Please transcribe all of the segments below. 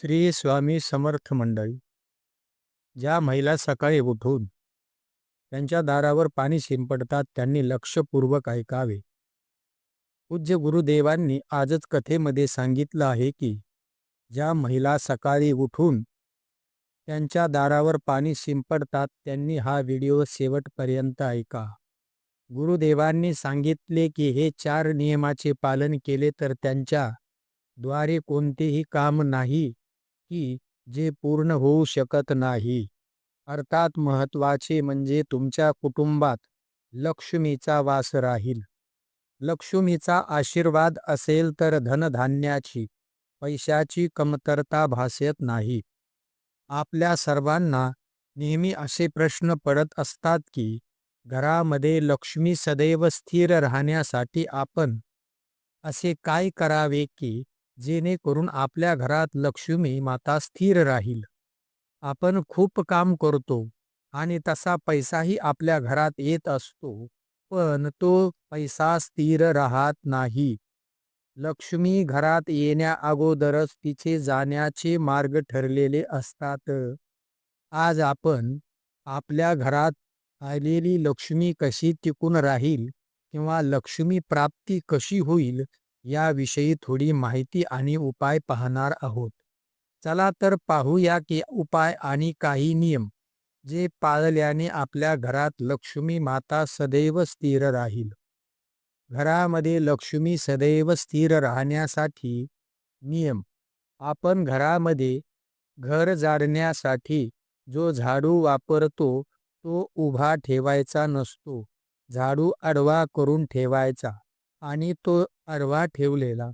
श्री स्वामी समर्थ मंडळी ज्या महिला सकाळी उठून त्यांच्या दारावर पाणी शिंपडतात त्यांनी लक्षपूर्वक ऐकावे. पूज्य गुरुदेवांनी आजच कथेमध्ये सांगितलं आहे की ज्या महिला सकाळी उठून त्यांच्या दारावर पाणी शिंपडतात त्यांनी हा व्हिडिओ शेवटपर्यंत ऐका. गुरुदेवांनी सांगितले की हे चार नियमाचे पालन केले तर त्यांच्या द्वारे कोणतेही काम नाही की जे पूर्ण होऊ शकत नाही. अर्थात महत्त्वाचे म्हणजे तुमच्या कुटुंबात लक्ष्मीचा वास राहील. लक्ष्मीचा आशीर्वाद असेल तर धनधान्याची पैशाची कमतरता भासत नाही. आपल्या सर्वांना नेहमी असे प्रश्न पडत असतात की घरामध्ये लक्ष्मी सदैव स्थिर राहण्यासाठी आपण असे काय करावे की जेणेकरून आपल्या घरात लक्ष्मी माता स्थिर राहील. आपण खूप काम करतो आणि तसा पैसाही आपल्या घरात येत असतो पण तो पैसा स्थिर राहत नाही. लक्ष्मी घरात येण्या अगोदरच तिचे जाण्याचे मार्ग ठरलेले असतात. आज आपण आपल्या घरात आलेली लक्ष्मी कशी टिकून राहील किंवा लक्ष्मी प्राप्ती कशी होईल याविषयी थोडी माहिती आणि उपाय पाहणार आहोत. चला तर पाहूया की उपाय आणि काही नियम जे पाळल्याने आपल्या घरात लक्ष्मी माता सदैव स्थिर राहील. घरामध्ये लक्ष्मी सदैव स्थिर राहण्यासाठी नियम आपण घरामध्ये घर जाडण्यासाठी जो झाडू वापरतो तो उभा ठेवायचा नसतो. झाडू आडवा करून ठेवायचा. आणि तो आडवा ठेवलेला.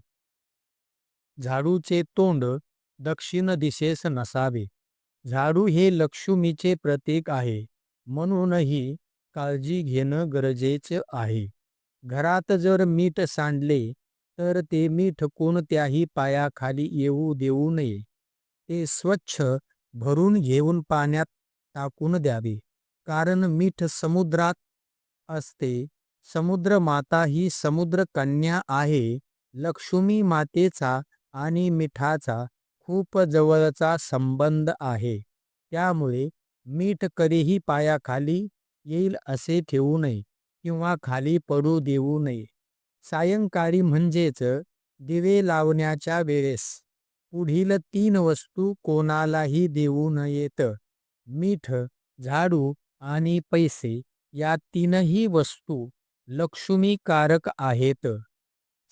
झाडूचे तोंड दक्षिण दिशेस नसावे. झाडू हे लक्ष्मीचे प्रतीक आहे म्हणूनही काळजी घेणं गरजेचं आहे. घरात जर मीठ सांडले तर ते मीठ कोणत्याही पायाखाली येऊ देऊ नये. ते स्वच्छ भरून घेऊन पाण्यात टाकून द्यावे कारण मीठ समुद्रात असते समुद्र माता ही समुद्र कन्या आहे. लक्ष्मी मातेचा आणि मिठाचा खूप जवळचा संबंध आहे. त्यामुळे मीठ कधीही पायाखाली येईल असे ठेवू नये किंवा खाली पडू देऊ नये. सायंकाळी म्हणजेच दिवे लावण्याच्या वेळेस पुढील तीन वस्तू कोणालाही देऊ नयेत मीठ झाडू आणि पैसे या तीनही वस्तू लक्ष्मीकारक आहेत.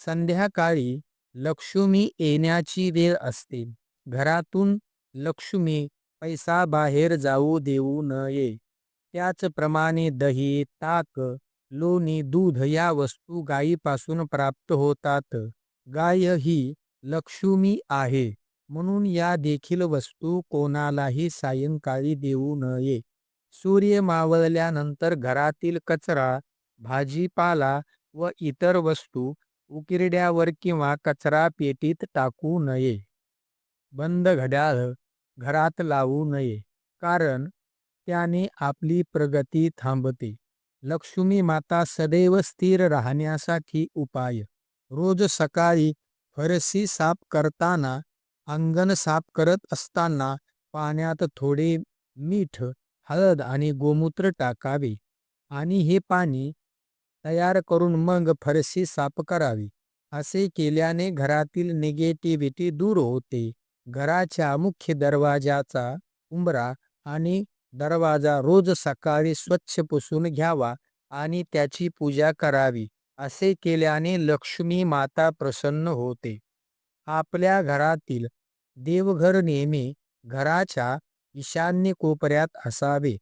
संध्याकाळी लक्ष्मी येण्याची वेळ असते. घरातून लक्ष्मी पैसा बाहेर जाऊ देऊ नये. त्याचप्रमाणे दही ताक लोणी दूध या वस्तू गायीपासून प्राप्त होतात. गाय ही लक्ष्मी आहे. म्हणून या देखील वस्तू कोणालाही सायंकाळी देऊ नये. सूर्य मावळल्यानंतर घरातील कचरा भाजीपाला व इतर वस्तू उकिरड्यावर किंवा कचरा पेटीत टाकू नये. बंद घड्याळ घरात लावू नये कारण त्याने आपली प्रगती थांबते. लक्ष्मी माता सदैव स्थिर राहण्यासाठी उपाय. रोज सकाळी फरशी साफ करताना अंगण साफ करत असताना पाण्यात थोडे मीठ हळद आणि गोमूत्र टाकावे आणि हे पाणी तयार करून मग फरशी साफ करावी. असे केल्याने घरातील निगेटिव्हिटी दूर होते. घराच्या मुख्य दरवाजाचा उंबरा आणि दरवाजा रोज सकाळी स्वच्छ पुसून घ्यावा आणि त्याची पूजा करावी असे केल्याने लक्ष्मी माता प्रसन्न होते. आपल्या घरातील देवघर नेहमी घराच्या ईशान्य कोपऱ्यात असावे.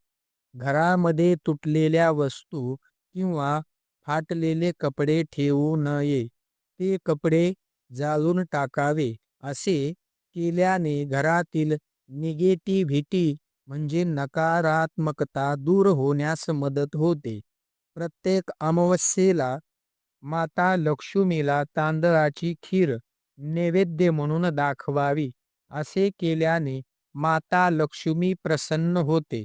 घरामध्ये तुटलेल्या वस्तू किंवा फाटलेले कपडे ठेवू नये. ते कपडे जाळून टाकावे. असे केल्याने घरातील निगेटिव्हिटी म्हणजे नकारात्मकता दूर होण्यास मदत होते. प्रत्येक अमावस्येला माता लक्ष्मीला तांदळाची खीर नैवेद्य म्हणून दाखवावी. असे केल्याने माता लक्ष्मी प्रसन्न होते.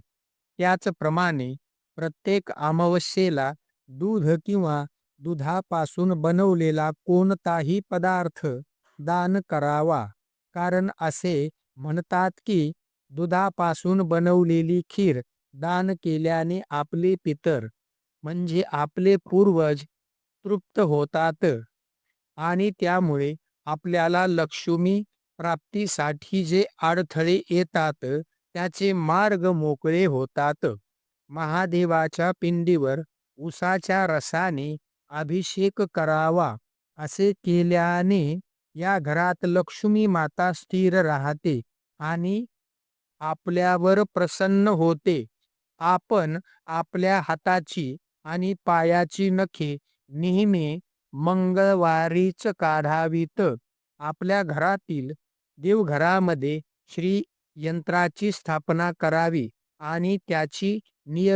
त्याचप्रमाणे प्रत्येक अमावस्येला दूध किंवा दुधापासून बनवलेला कोणताही पदार्थ दान करावा. कारण असे म्हणतात की दुधापासून बनवलेली खीर दान केल्याने आपले पितर म्हणजे आपले पूर्वज तृप्त होतात. आणि त्यामुळे आपल्याला लक्ष्मी प्राप्तीसाठी जे अडथळे येतात त्याचे मार्ग मोकळे होतात. महादेवाच्या पिंडीवर उसाच्या रसाने अभिषेक करावा असे केल्याने या घरात लक्ष्मी माता स्थिर राहते आणि आपल्यावर प्रसन्न होते. आपण आपल्या हाताची आणि पायाची नखे नेहमी मंगळवारीच काढावीत. आपल्या घरातील देवघरामध्ये श्री यंत्राची स्थापना करावी आणि त्याची निय